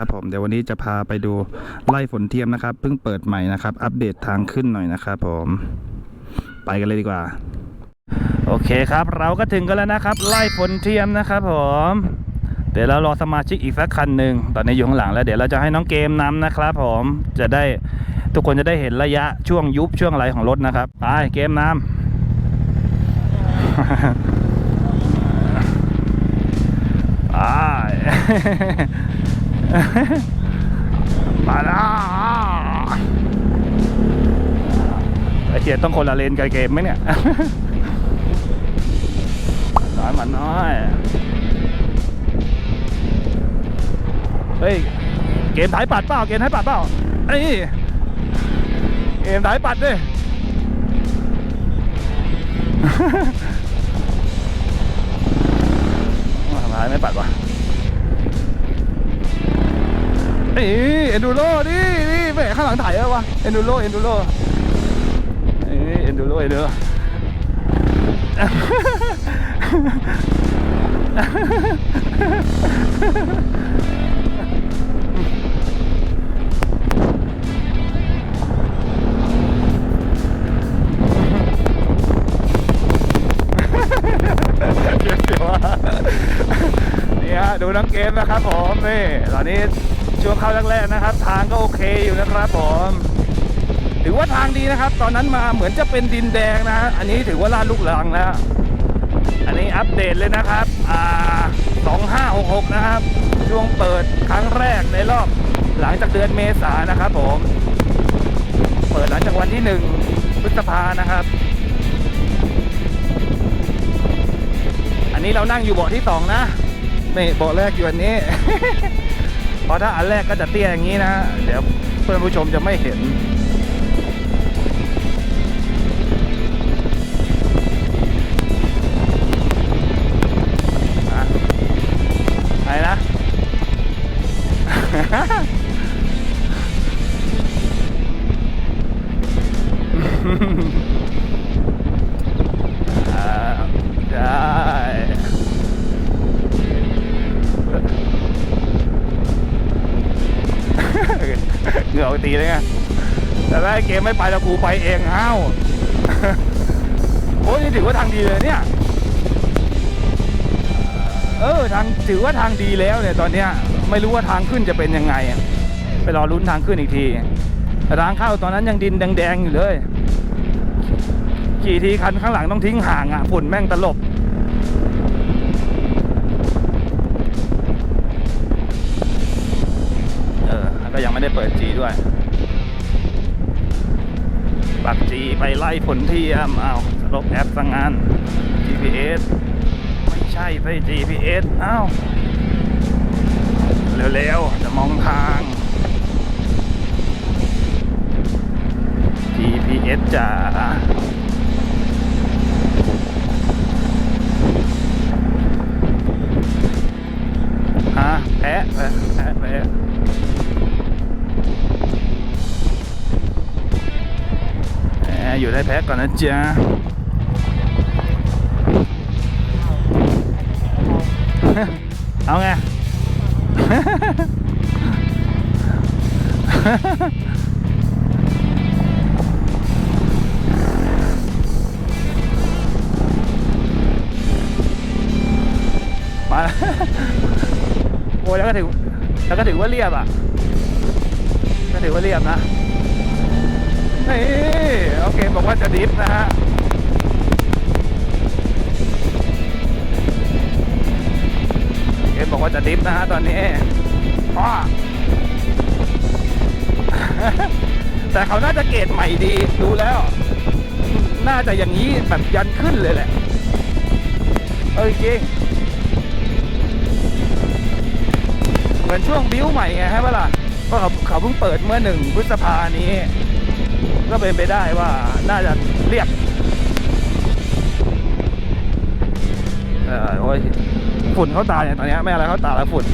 ครับผมเดี๋ยววันนี้จะพาไปดูไล่ฝนเทียมนะครับเพิ่งเปิดใหม่นะครับ อัปเดตทางขึ้นหน่อยนะครับผมไปกันเลยดีกว่า โอเคครับ เราก็ถึงกันแล้วนะครับ ไล่ฝนเทียมนะครับ ผม เดี๋ยวเรารอสมาชิกอีกสักคันหนึ่งตอนนี้อยู่ข้างหลังแล้วเดี๋ยวเราจะให้น้องเกมนำนะครับ ผมจะได้ทุกคนจะได้เห็นระยะช่วงยุบช่วงอะไรของรถนะครับไปเกมนำไป มาแล้วไอเทียต้องคนละเลนกับเกมไหมเนี่ยน้อยมันน้อย เฮ้ย เกมถ่ายปัดเปล่า เกมถ่ายปัดเปล่าไอ้เกมถ่ายปัดดิถ่ายไม่ปัดวะ นี่เอ็นดูโร่นี่นี่แหมข้างหลังถ่ายแล้ววะเอ็นดูโร่เอ็นดูโร่นี่เอ็นดูโร่เอ็นดูโร่ ดูน้องเกมนะครับผมนี่ตอนนี้ช่วงเข้าแรกๆนะครับ ทางก็โอเคอยู่นะครับผมถือว่าทางดีนะครับ ตอนนั้นมาเหมือนจะเป็นดินแดงนะอันนี้ถือว่าลาดลูกหลังแล้ว อันนี้อัปเดตเลยนะครับอ่า2566 นะครับ ช่วงเปิดครั้งแรกในรอบหลังจากเดือนเมษานะครับผม เปิดหลังจากวันที่ 1 พฤษภานะครับ อันนี้เรานั่งอยู่เบาะที่สองนะ นี่เบาะแรกอยู่อันนี้ เพราะถ้าอันแรกก็จะเตี้ยอย่างนี้นะ เดี๋ยวเพื่อนผู้ชมจะไม่เห็น ตีเลยไงแต่ถ้าเกมไม่ไปแล้วกูไปเองอ้าโอ้ยนี่ถือว่าทางดีเลยเนี่ย เออทางถือว่าทางดีแล้วเนี่ยตอนเนี้ยไม่รู้ว่าทางขึ้นจะเป็นยังไงไปรอลุ้นทางขึ้นอีกทีแต่ทางเข้าตอนนั้นยังดินแดงๆอยู่เลยขี่ทีคันข้างหลังต้องทิ้งห่างอะฝุ่นแม่งตลบ เปิดจีด้วย ปักจีไปไล่ผลเทียมอ้าวลบแอปสังงาน GPS ไม่ใช่ไป GPS อ้าวเร็วๆ จะมองทาง GPS จ้าฮะแพะแพะแพะ อยู่ได้แพะก่อนนะจ๊ะเอาไงมาโอ้ยแล้วก็ถือแล้วก็ถือว่าเรียบอะก็ถือว่าเรียบนะ นี่โอเคบอกว่าจะดิฟนะฮะเอ็มบอกว่าจะดิฟนะฮะตอนนี้อ้อแต่เขาน่าจะเกรดใหม่ดีดูแล้ว น่าจะอย่างนี้แบบยันขึ้นเลยแหละ เออจริงเหมือนช่วงบิ้วใหม่ไงฮะเวล่ะเพราะเขาเขาเพิ่งเปิดเมื่อหนึ่งพฤษภานี้ ก็เป็นไปได้ว่าน่าจะเรียบเออโอ้ยฝุ่นเข้าตาเนี่ยตอนนี้ไม่อะไรเข้าตาแล้วฝุ่น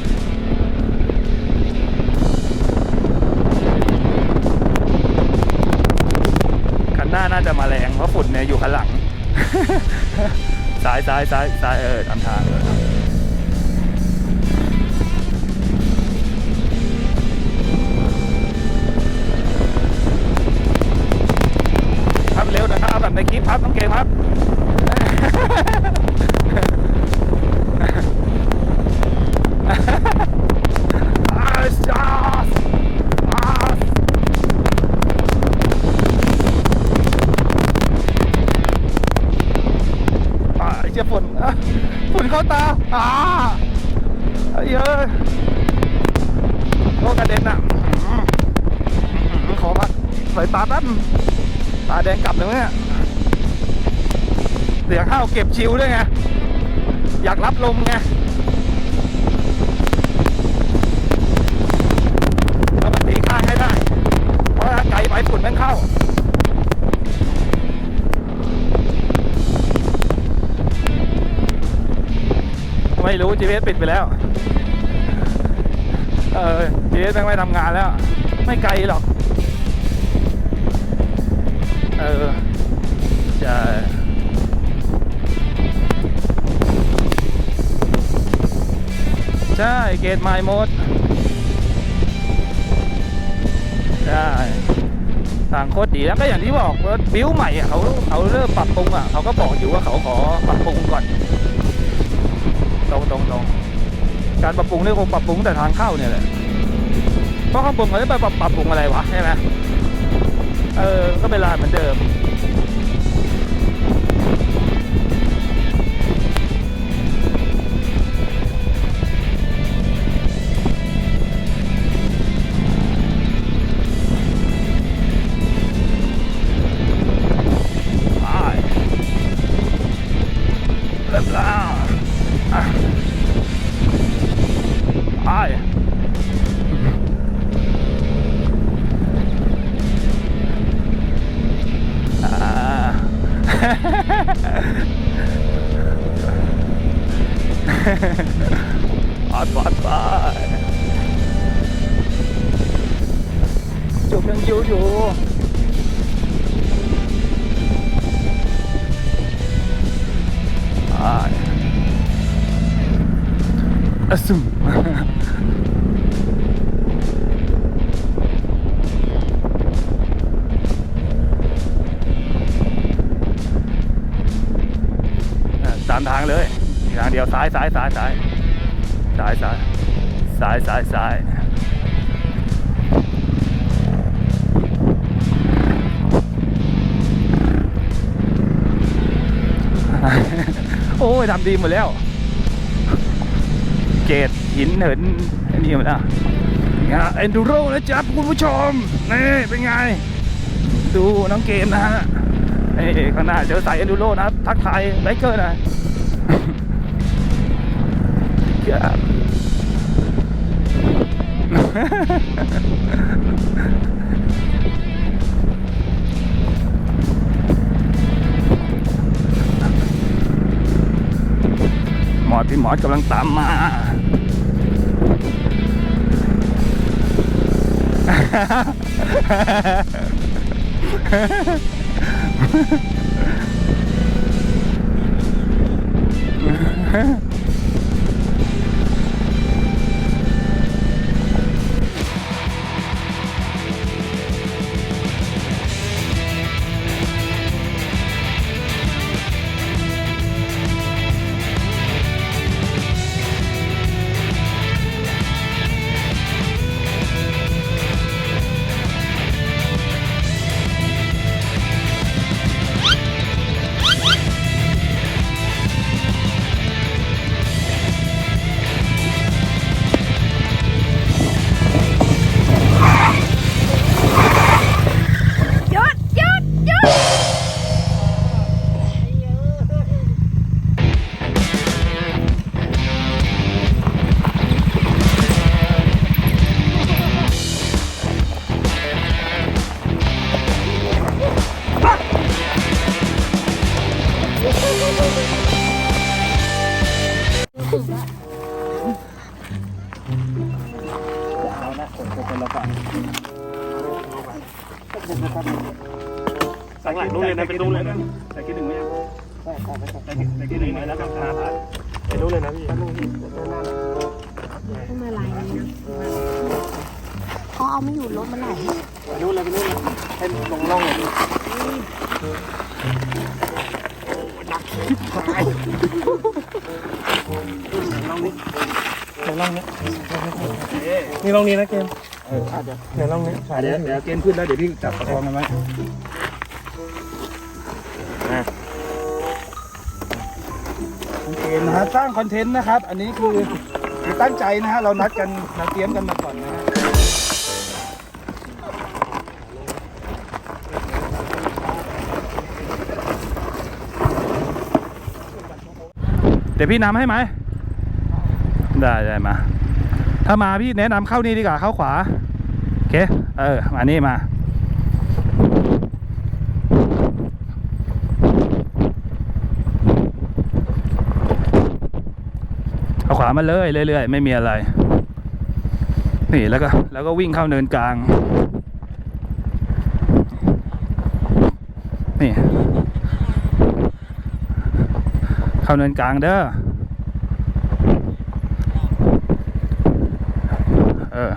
คันหน้าน่าจะมาแรงเพราะฝุ่นเนี่ยอยู่คันหลังซ้ายซ้ายซ้ายซ้ายเออทำทางเออ ครับน้องเกมครับอาชาสอาสอ่าไอ้เจ้าฝุ่นฝุ่นเข้าตา อ่าเยอะโอ้กระเด็นอะขอพักสายตาแป๊บตาแดงกลับเลยเนี่ย เสียข้าวเก็บชิวด้วยไง อยากรับลมไงแล้วมันตีข้างให้ได้ เพราะถ้าไกลไปฝุ่นแมันเข้าไม่รู้ GPS ปิดไปแล้ว เออ GPS แม่งไม่ทำงานแล้ว ไม่ไกลหรอก เออใช่ ใช่เกตไมล์มดใช่ทางโคตรดีแล้วก็อย่างที่บอกว่าบิวใหม่อะเขาเขาเริ่มปรับปรุงอะเขาก็บอกอยู่ว่าเขาขอปรับปรุงก่อนตรงตรงตรงการปรับปรุงเนี่ยคงปรับปรุงแต่ทางเข้าเนี่ยแหละเพราะข้างบนเขาจะไปปรับปรับปรุงอะไรวะใช่ไหมเออก็เป็นลานเหมือนเดิมามทางเลยทางเดียวซ้ายซ้ายซ้ายซ้ายซ้ายซ้ายซ้ายซ้ายซ้ายโอ้ยทำดีหมดแล้ว เกตหินเหินอันนี้หมดแล้วงาเอนดูโรนะจ๊ะคุณผู้ชมนี่เป็นไง ดูน้องเกมนะฮะ เอ้ข้างหน้าเจอสายเอนดูโรนะครับ ทักทายไบเกอร์นะครับหมอพี่หมอกำลังตามมาห Yeah. ใส่กินโรงเรียนนะเป็นโเลยนะใส่กินหนึ่งไหมครับใส่กินถึงไหมแล้วก็ขาาไปดูเลยนะพี่ขึ้นมาลาเขาเอาไม่อยู่รถมันไหลไปดูเลยไปดูเลยให้ลงล่องเลยหนักชิบหายลองนี้ เดี๋ยวลองนี้นี่ลองนี้นะเกมเออเดี๋ยวเดี๋ยวลองนี้เดี๋ยวเดี๋ยวเกณฑ์ขึ้นแล้วเดี๋ยวพี่จับประคองกันไว้เกณฑ์นะฮะสร้างคอนเทนต์นะครับ อันนี้คือคือตั้งใจนะฮะเรานัดกันเราเตรียมกันมาก่อนนะฮะเดี๋ยวพี่นำให้ไหม ได้ได้มา ถ้ามาพี่แนะนำเข้านี่ดีกว่าเข้าขวาโอเคเออมานี่มาเอาขวามาเลยเรื่อยๆไม่มีอะไร นี่แล้วก็แล้วก็วิ่งเข้าเนินกลาง นี่ เข้าเนินกลางเด้ออ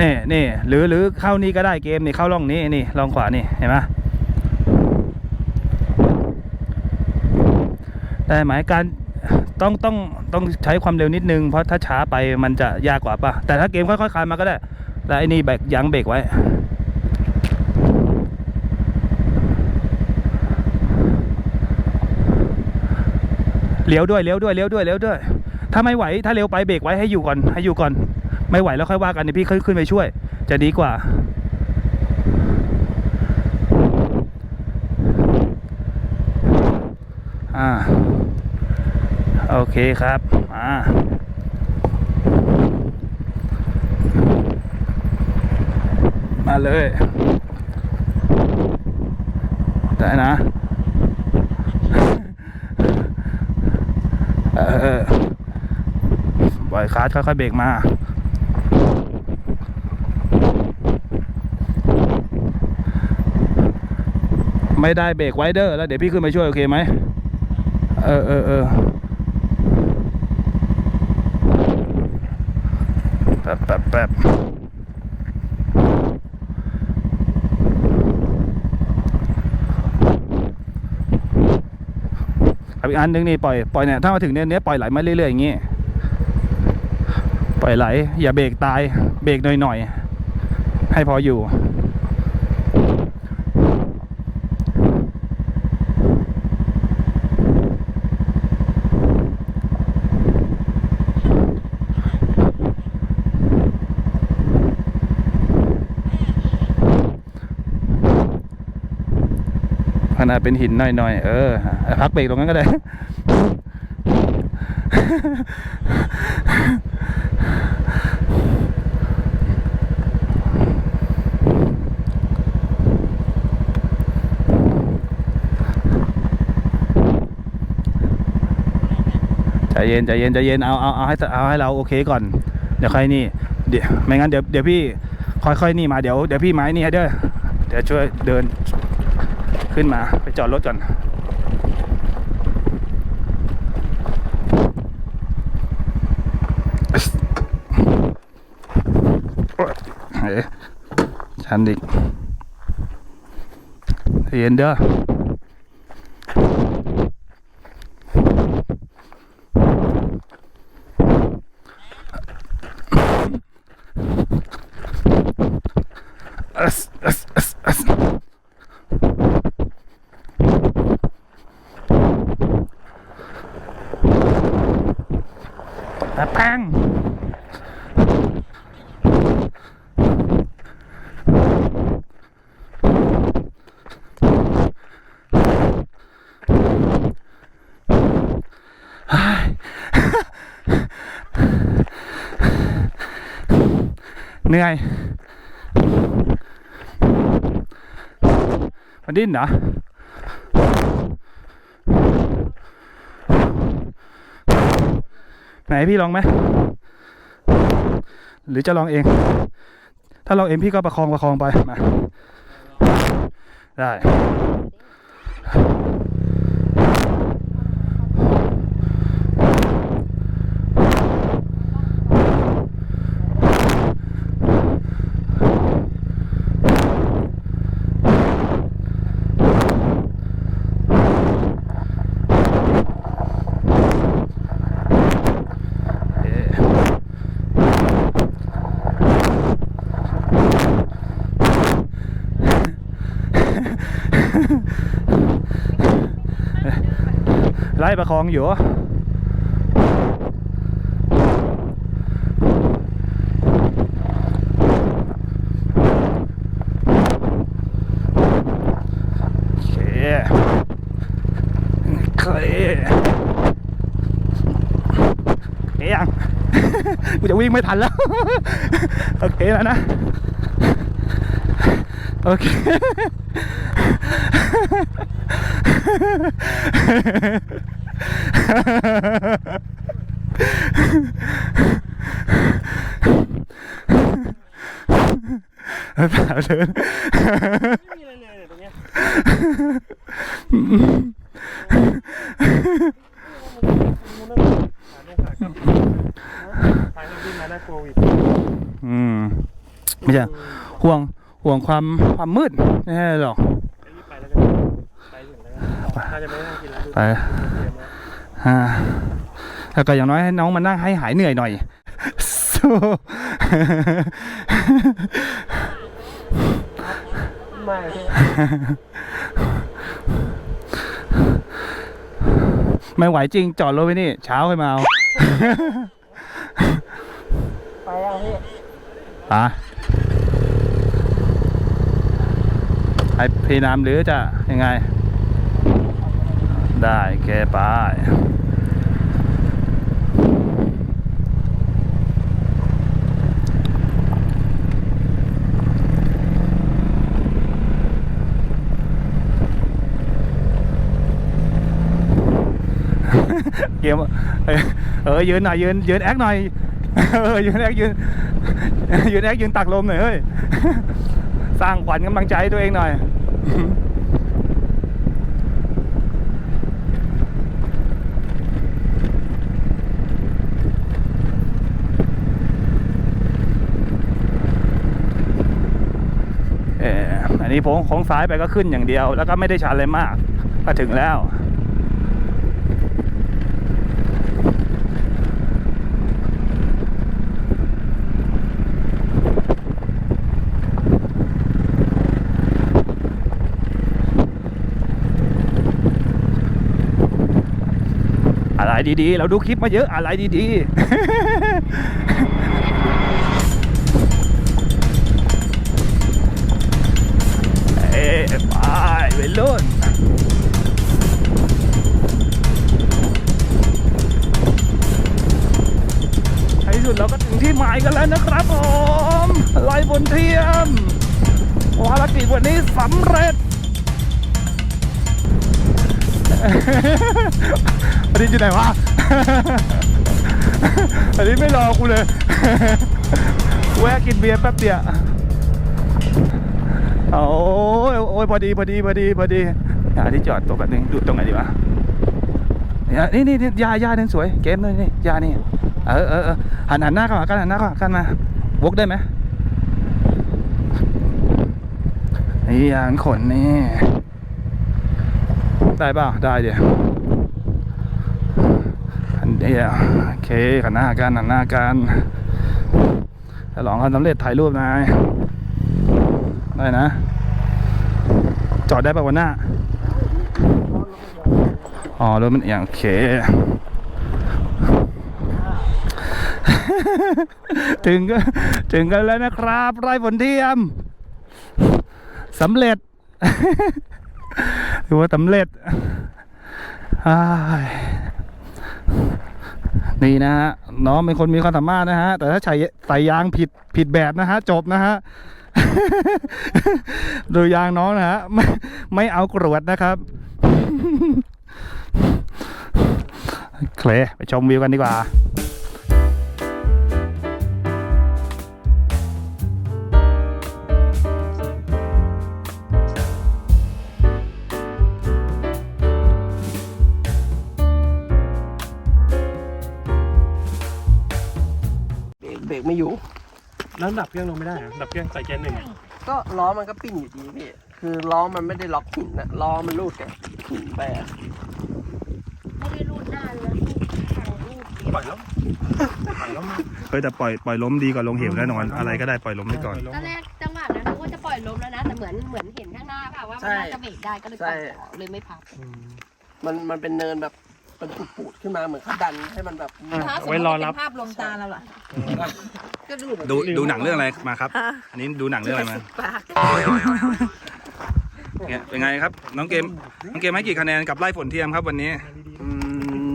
นี่นี่หรือหรือเข้านี่ก็ได้เกมนี่เข้าร่องนี้นี่ร่องขวานี่เห็นไหมได้หมายการต้องต้องต้องใช้ความเร็วนิดนึง เพราะถ้าช้าไปมันจะยากกว่าป่ะ แต่ถ้าเกมค่อยๆคลานมาก็ได้ แล้วไอ้นี่แบกยั้งเบรกไว้เลี้ยวด้วยเลี้ยวด้วยเลี้ยวด้วยเลี้ยวด้วย ถ้าไม่ไหวถ้าเร็วไปเบรกไว้ให้อยู่ก่อนให้อยู่ก่อน ไม่ไหวแล้วค่อยว่ากันเดี๋ยพี่ขึ้นขึ้นไปช่วย จะดีกว่า อ่า โอเคครับ อ่ามาเลยได้นะ เออปล่อยคลาสค่อยๆเบรกมา ไม่ได้เบรกไวเด้อแล้วเดี๋ยวพี่ขึ้นไปช่วยโอเคไหมเออเออเออแป๊บแป๊บแป๊บอีกอันหนึงนี่ปล่อยปล่อยเนี่ยถ้ามาถึงเนี่ยเนี้ยปล่อยไหลมาเรื่อยๆอย่างงี้ปล่อยไหล อย่าเบรกตายเบรกหน่อยๆให้พออยู่ ขนาดเป็นหินหน่อยๆ เออ พักเบรกตรงนั้นก็ได้ ใจเย็นใจเย็นใจเย็นเอาเอาเอาให้เอาให้เราโอเคก่อน เดี๋ยวค่อยนี่ เดี๋ยวไม่งั้นเดี๋ยวเดี๋ยวพี่ค่อยๆนี่มาเดี๋ยวเดี๋ยวพี่ไม้นี่ให้เด้อเดี๋ยวช่วยเดิน ขึ้นมาไปจอดรถก่อนเฮ้ยชันดิกเย็นเด้อสอัสอัสอัสอะปังเฮ้ย เหนื่อย มันดิ้นเหรอไหนพี่ลองไหม หรือจะลองเอง ถ้าลองเองพี่ก็ประคองประคองไปมาได้ ไล่ ประคองอยู่โอเคเคเอียงกูจะวิ่งไม่ทันแล้ว โอเคแล้วนะ โอเค เปล่าเดินไม่มีอะไรเลยเนี่ยตรงเนี้ยมูนั่งหาเนี่ยหากลับทางนั้นดิ้นมาน่ากลัวอีกอืมไม่ใช่ห่วงห่วงความความมืดไม่ใช่หรอกรีบไปแล้วกันไป องกินแล้วดูไปอ่าแล้วก็อย่างน้อยให้น้องมานั่งให้หายเหนื่อยหน่อยสู้ไม่ไม่ไหวจริงจอดรถไว้นี่ เช้าค่อยมาเอา ไปเอาพี่ปะไอพีน้ำหรือจะยังไง ได้โอเคไปเกมเออเออยืนหน่อยยืนยืนแอคหน่อยเออยืนแอคยืนยืนแอคยืนตักลมหน่อยเฮ้ยสร้างขวัญกำลังใจให้ตัวเองหน่อย เอออั นนี้โค้งโค้งซ้ายไปก็ขึ้นอย่างเดียว แล้วก็ไม่ได้ชันเลยมาก ก็ถึงแล้ว อะไรดีๆ เราดูคลิปมาเยอะอะไรดีๆ เอ้ยไปไปรุ่นในที่สุดเราก็ถึงที่หมายกันแล้วนะครับผมลอยบนเทียมภารกิจวันนี้สำเร็จอันนี้อยู่ไหนวะอันนี้ไม่รอกูเลยแวะกินเบียร์แป๊บเดียว โอ้ยโอ้ยพอดีพอดีพอดีพอดีหาที่จอดตัวแบบนึงดูตรงไหนดีวะนี่นี่นี่นี่ยายาเนี่ยสวยเกมเลยนี่ยานี่เออเออเออหันหันหน้าเข้ามากันหันหน้าเข้ามากันมาวกได้ไหมนี่ยางขนนี่ได้ป่าได้เดี๋ยวอันเดียวโอเคขันหน้ากันหันหน้ากันถ้าลองความสำเร็จถ่ายรูปนาย ได้นะ จอดได้ป่ะวันหน้า อ๋อรถมันเอียงโอเค ถึงก็ถึงกันแล้วนะครับไร่ผลเทียมสำเร็จถือว่าสำเร็จนี่นะฮะน้องเป็นคนมีความสามารถนะฮะ แต่ถ้าใส่ใส่ยางผิดผิดแบบนะฮะ จบนะฮะ ดูยางน้องนะฮะไม่ไม่เอากรวดนะครับเคลไปชมวิวกันดีกว่า แล้วดับเครื่องลงไม่ได้เหรอดับเครื่องใส่เกียร์หนึ่งอะก็ล้อมันก็ปิ้นอยู่ดีพี่ คือล้อมันไม่ได้ล็อกหินนะล้อมันรูดกับหินไปอะไม่ได้รูดหน้าเลยแข่งรูดปล่อยแล้วปล่อยแล้วมาเฮ้ยแต่ปล่อยปล่อยล้มดีกว่าลงเหวแน่นอนอะไรก็ได้ปล่อยล้มไปก่อน ตอนแรกจังหวะนั้นนึกว่าจะปล่อยล้มแล้วนะแต่เหมือนเหมือนเห็นข้างหน้าเปล่าว่ามันน่าจะเบรกได้ก็เลยปล่อยต่อเลยไม่พับอืมมันมันเป็นเนินแบบเป็นปูดๆขึ้นมาเหมือนเขาดันให้มันแบบอะไว้รอรับภาพลวงตาเราล่ะ ก็ดูแบบดูดูหนังเรื่องอะไรมาครับ อันนี้ดูหนังเรื่องอะไรมาปากเนี่ยเป็นไงครับ น้องเกมน้องเกมให้กี่คะแนนกับไล่ฝนเทียมครับวันนี้อื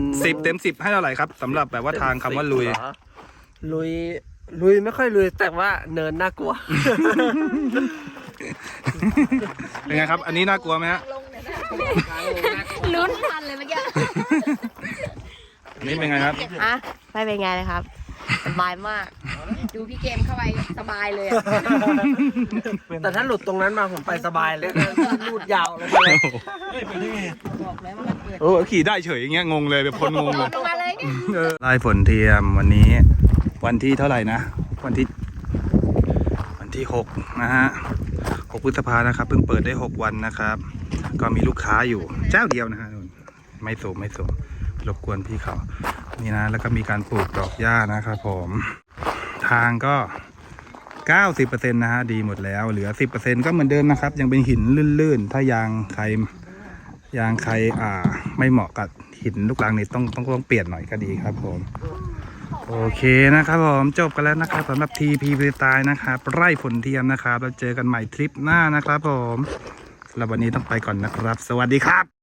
มสิบเต็มสิบให้เท่าไหร่ครับสำหรับแบบว่าทางคำว่าลุยเหรอลุยลุยไม่ค่อยลุยแต่ว่าเนินน่ากลัว เป็นไงครับ อันนี้น่ากลัวไหมฮะลุ้นทันเลยเมื่อกี้อันนี้เป็นไงครับ อะไม่เป็นไงเลยครับ สบายมาก ดูพี่เกมเข้าไปสบายเลยอะแต่ถ้าหลุดตรงนั้นมาผมไปสบายเลยนะลูดยาวเลยไปเลยบอกเลยว่ามันเปิดโอ้ขี่ได้เฉยอย่างเงี้ยงงเลยแบบคนงงเลยลงมาเลยเนี่ย ไล่ฝนเทียมวันนี้ วันที่เท่าไหร่นะ วันที่ วันที่หกนะฮะหกพฤษภานะครับเพิ่งเปิดได้หกวันนะครับ ก็มีลูกค้าอยู่เจ้าเดียวนะฮะไม่สูงไม่สูงรบกวนพี่เขา นี่นะ แล้วก็มีการปลูกดอกหญ้านะครับผม ทางก็ 90%นะฮะดีหมดแล้ว เหลือ 10%ก็เหมือนเดิมนะครับ ยังเป็นหินลื่นๆ ถ้ายางใครยางใครอ่า ไม่เหมาะกับหินลูกรังนี่ต้องต้องต้องเปลี่ยนหน่อยก็ดีครับผมโอเคนะครับผมจบกันแล้วนะครับสำหรับทีพีพีตายนะครับไร่ฝนเทียมนะครับเราเจอกันใหม่ทริปหน้านะครับผมสำหรับวันนี้ต้องไปก่อนนะครับ สวัสดีครับ